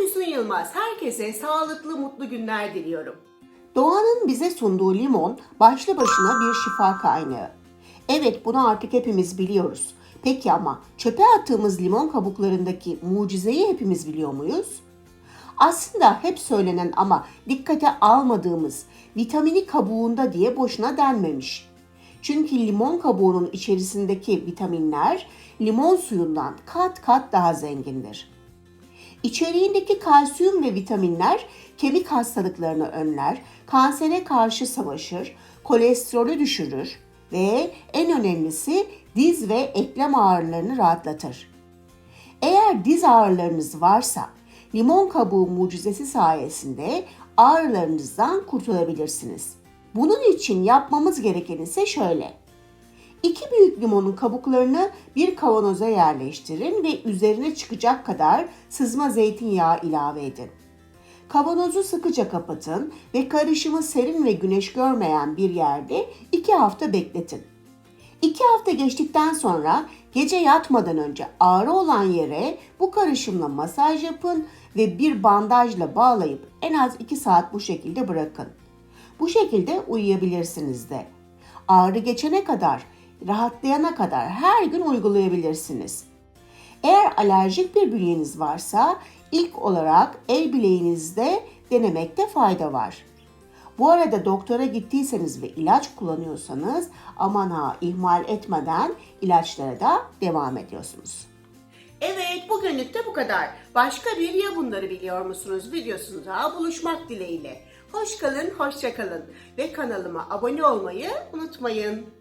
Füsun Yılmaz. Herkese sağlıklı, mutlu günler diliyorum. Doğanın bize sunduğu limon başlı başına bir şifa kaynağı. Evet bunu artık hepimiz biliyoruz. Peki ama çöpe attığımız limon kabuklarındaki mucizeyi hepimiz biliyor muyuz? Aslında hep söylenen ama dikkate almadığımız vitamini kabuğunda diye boşuna denmemiş. Çünkü limon kabuğunun içerisindeki vitaminler limon suyundan kat kat daha zengindir. İçeriğindeki kalsiyum ve vitaminler kemik hastalıklarını önler, kansere karşı savaşır, kolesterolü düşürür ve en önemlisi diz ve eklem ağrılarını rahatlatır. Eğer diz ağrılarınız varsa limon kabuğu mucizesi sayesinde ağrılarınızdan kurtulabilirsiniz. Bunun için yapmamız gereken ise şöyle. İki büyük limonun kabuklarını bir kavanoza yerleştirin ve üzerine çıkacak kadar sızma zeytinyağı ilave edin. Kavanozu sıkıca kapatın ve karışımı serin ve güneş görmeyen bir yerde 2 hafta bekletin. 2 hafta geçtikten sonra gece yatmadan önce ağrı olan yere bu karışımla masaj yapın ve bir bandajla bağlayıp en az 2 saat bu şekilde bırakın. Bu şekilde uyuyabilirsiniz de. Ağrı geçene kadar, rahatlayana kadar her gün uygulayabilirsiniz. Eğer alerjik bir bünyeniz varsa ilk olarak el bileğinizde denemekte fayda var. Bu arada doktora gittiyseniz ve ilaç kullanıyorsanız aman ha ihmal etmeden ilaçlara da devam ediyorsunuz. Evet, bugünlük de bu kadar. Başka bir ya bunları biliyor musunuz videosunda buluşmak dileğiyle. Hoş kalın, hoşça kalın ve kanalıma abone olmayı unutmayın.